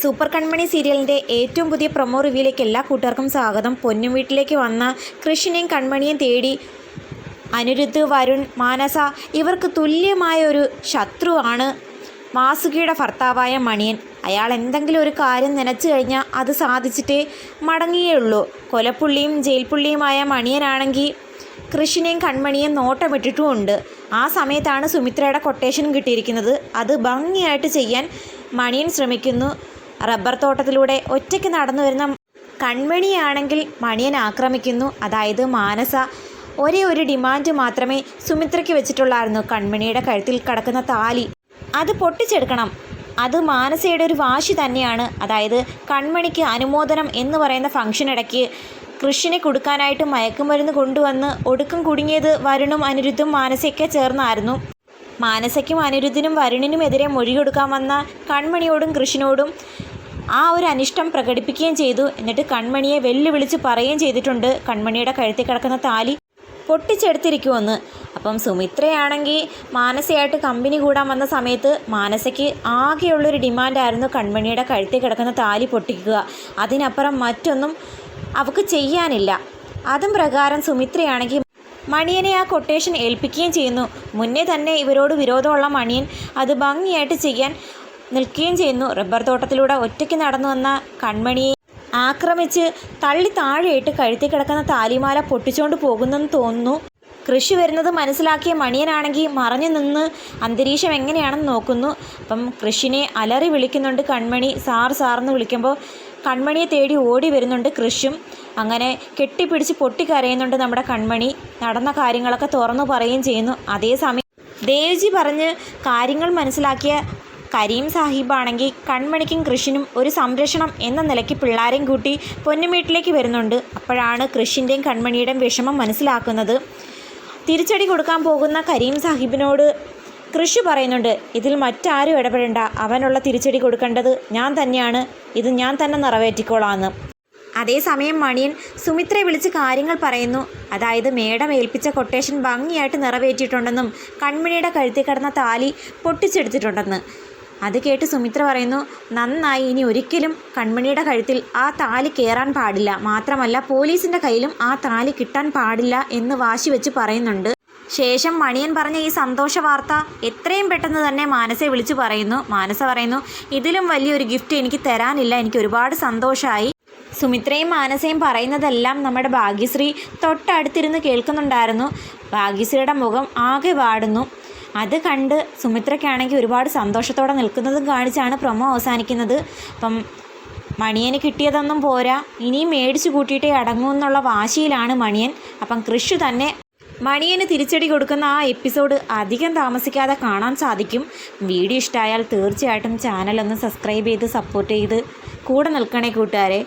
Super കൺമണി സീരിയലിന്റെ ഏറ്റവും പുതിയ പ്രൊമോ റിവ്യൂയിലേക്ക് എല്ലാ കൂട്ടുകാർക്കും സ്വാഗതം. പൊന്നും വീട്ടിലേക്ക് വന്ന കൃഷ്ണനെയും കൺമണിയും തേടി അനിരുദ്ധ് വരുൺ മാനസ ഇവർക്ക് തുല്യമായ ഒരു ശത്രുവാണ് മാസുകിയുടെ ഭർത്താവായ മണിയൻ. അയാൾ എന്തെങ്കിലും ഒരു കാര്യം നനച്ചു കഴിഞ്ഞാൽ അത് സാധിച്ചിട്ടേ മടങ്ങിയുള്ളൂ കൊലപ്പുള്ളിയും ജയിൽപ്പുള്ളിയുമായ മണിയനാണെങ്കിൽ കൃഷിനെയും കൺമണിയും നോട്ടമിട്ടിട്ടുമുണ്ട്. ആ സമയത്താണ് സുമിത്രയുടെ കൊട്ടേഷൻ കിട്ടിയിരിക്കുന്നത്. അത് ഭംഗിയായിട്ട് ചെയ്യാൻ മണിയൻ ശ്രമിക്കുന്നു. റബ്ബർ തോട്ടത്തിലൂടെ ഒറ്റയ്ക്ക് നടന്നു വരുന്ന കൺമണിയാണെങ്കിൽ മണിയൻ ആക്രമിക്കുന്നു. അതായത് മാനസ ഒരേ ഒരു ഡിമാൻഡ് മാത്രമേ സുമിത്രയ്ക്ക് വെച്ചിട്ടുള്ളായിരുന്നു. കൺമണിയുടെ കഴുത്തിൽ കിടക്കുന്ന താലി. അത് പൊട്ടിച്ചെടുക്കണം. അത് മാനസയുടെ ഒരു വാശി തന്നെയാണ്. അതായത് കൺമണിക്ക് അനുമോദനം എന്ന് പറയുന്ന ഫംഗ്ഷൻ ഇടയ്ക്ക് കൃഷിനെ കൊടുക്കാനായിട്ട് മയക്കുമരുന്ന് കൊണ്ടുവന്ന് ഒടുക്കം കുടുങ്ങിയത് വരുണും അനിരുദ്ധും മാനസയൊക്കെ ചേർന്നായിരുന്നു. മാനസയ്ക്കും അനിരുദ്ധിനും വരുണിനുമെതിരെ മൊഴി കൊടുക്കാൻ വന്ന കൺമണിയോടും കൃഷ്ണനോടും ആ ഒരു അനിഷ്ടം പ്രകടിപ്പിക്കുകയും ചെയ്തു. എന്നിട്ട് കൺമണിയെ വെല്ലുവിളിച്ച് പറയുകയും ചെയ്തിട്ടുണ്ട്. കൺമണിയുടെ കഴുത്തിൽ കിടക്കുന്ന താലി പൊട്ടിച്ചെടുത്തിരിക്കുമെന്ന്. അപ്പം സുമിത്രയാണെങ്കിൽ മാനസയായിട്ട് കമ്പനി കൂടാൻ വന്ന സമയത്ത് മാനസയ്ക്ക് ആകെയുള്ളൊരു ഡിമാൻഡായിരുന്നു കൺമണിയുടെ കഴുത്തിൽ കിടക്കുന്ന താലി പൊട്ടിക്കുക. അതിനപ്പുറം മറ്റൊന്നും അവൾക്ക് ചെയ്യാനില്ല. അതും പ്രകാരം സുമിത്രയാണെങ്കിൽ മണിയനെ ആ കൊട്ടേഷൻ ഏൽപ്പിക്കുകയും ചെയ്യുന്നു. മുന്നേ തന്നെ ഇവരോട് വിരോധമുള്ള മണിയൻ അത് ഭംഗിയായിട്ട് ചെയ്യാൻ നിൽക്കുകയും ചെയ്യുന്നു. റബ്ബർ തോട്ടത്തിലൂടെ ഒറ്റയ്ക്ക് നടന്നു വന്ന കൺമണിയെ ആക്രമിച്ച് തള്ളി താഴെയിട്ട് കഴുത്തി കിടക്കുന്ന താലിമാല പൊട്ടിച്ചുകൊണ്ട് പോകുന്നെന്ന് തോന്നുന്നു. കൃഷി വരുന്നത് മനസ്സിലാക്കിയ മണിയനാണെങ്കിൽ മറഞ്ഞു നിന്ന് അന്തരീക്ഷം എങ്ങനെയാണെന്ന് നോക്കുന്നു. അപ്പം കൃഷിനെ അലറി വിളിക്കുന്നുണ്ട് കൺമണി. സാർ സാറെന്ന് വിളിക്കുമ്പോൾ കൺമണിയെ തേടി ഓടി വരുന്നുണ്ട് കൃഷും അങ്ങനെ കെട്ടിപ്പിടിച്ച് പൊട്ടിക്കരയുന്നുണ്ട് നമ്മുടെ കൺമണി. നടന്ന കാര്യങ്ങളൊക്കെ തുറന്നു പറയുകയും ചെയ്യുന്നു. അതേസമയം ദേവ്ജി പറഞ്ഞ് കാര്യങ്ങൾ മനസ്സിലാക്കിയ കരീം സാഹിബാണെങ്കിൽ കൺമണിക്കും കൃഷിനും ഒരു സംരക്ഷണം എന്ന നിലയ്ക്ക് പിള്ളാരെയും കൂട്ടി പൊന്നുമീട്ടിലേക്ക് വരുന്നുണ്ട്. അപ്പോഴാണ് കൃഷിന്റെയും കൺമണിയുടെയും വിഷമം മനസ്സിലാക്കുന്നത്. തിരിച്ചടി കൊടുക്കാൻ പോകുന്ന കരീം സാഹിബിനോട് കൃഷി പറയുന്നുണ്ട് ഇതിൽ മറ്റാരും ഇടപെടേണ്ട. അവനുള്ള തിരിച്ചടി കൊടുക്കേണ്ടത് ഞാൻ തന്നെയാണ്. ഇത് ഞാൻ തന്നെ നിറവേറ്റിക്കോളാന്ന്. അതേസമയം മണിയൻ സുമിത്രയെ വിളിച്ച് കാര്യങ്ങൾ പറയുന്നു. അതായത് മേഡം ഏൽപ്പിച്ച കൊട്ടേഷൻ ഭംഗിയായിട്ട് നിറവേറ്റിയിട്ടുണ്ടെന്നും കൺമണിയുടെ കഴുത്തിൽ കിടന്ന താലി പൊട്ടിച്ചെടുത്തിട്ടുണ്ടെന്ന്. അത് കേട്ട് സുമിത്ര പറയുന്നു നന്നായി ഇനി ഒരിക്കലും കൺമണിയുടെ കഴുത്തിൽ ആ താലി കയറാൻ പാടില്ല. മാത്രമല്ല പോലീസിന്റെ കയ്യിലും ആ താലി കിട്ടാൻ പാടില്ല എന്ന് വാശി വെച്ച് പറയുന്നുണ്ട്. ശേഷം മണിയൻ പറഞ്ഞ ഈ സന്തോഷ വാർത്ത എത്രയും പെട്ടെന്ന് തന്നെ മാനസെ വിളിച്ചു പറയുന്നു. മാനസ പറയുന്നു ഇതിലും വലിയൊരു ഗിഫ്റ്റ് എനിക്ക് തരാനില്ല. എനിക്ക് ഒരുപാട് സന്തോഷമായി സുമിത്രയും മാനസയും പറയുന്നതെല്ലാം നമ്മുടെ ഭാഗ്യശ്രീ തൊട്ടടുത്തിരുന്ന് കേൾക്കുന്നുണ്ടായിരുന്നു. ഭാഗ്യശ്രീയുടെ മുഖം ആകെ വാടുന്നു. അത് കണ്ട് സുമിത്രയ്ക്കാണെങ്കിൽ ഒരുപാട് സന്തോഷത്തോടെ നിൽക്കുന്നതും കാണിച്ചാണ് പ്രൊമോ അവസാനിക്കുന്നത്. അപ്പം മണിയന് കിട്ടിയതൊന്നും പോരാ. ഇനിയും മേടിച്ചു കൂട്ടിയിട്ടേ അടങ്ങൂ എന്നുള്ള വാശിയിലാണ് മണിയൻ. അപ്പം കൃഷി തന്നെ മണിയന് തിരിച്ചടി കൊടുക്കുന്ന ആ എപ്പിസോഡ് അധികം താമസിക്കാതെ കാണാൻ സാധിക്കും. വീഡിയോ ഇഷ്ടമായാൽ തീർച്ചയായിട്ടും ചാനലൊന്ന് സബ്സ്ക്രൈബ് ചെയ്ത് സപ്പോർട്ട് ചെയ്ത് കൂടെ നിൽക്കണേ കൂട്ടുകാരെ.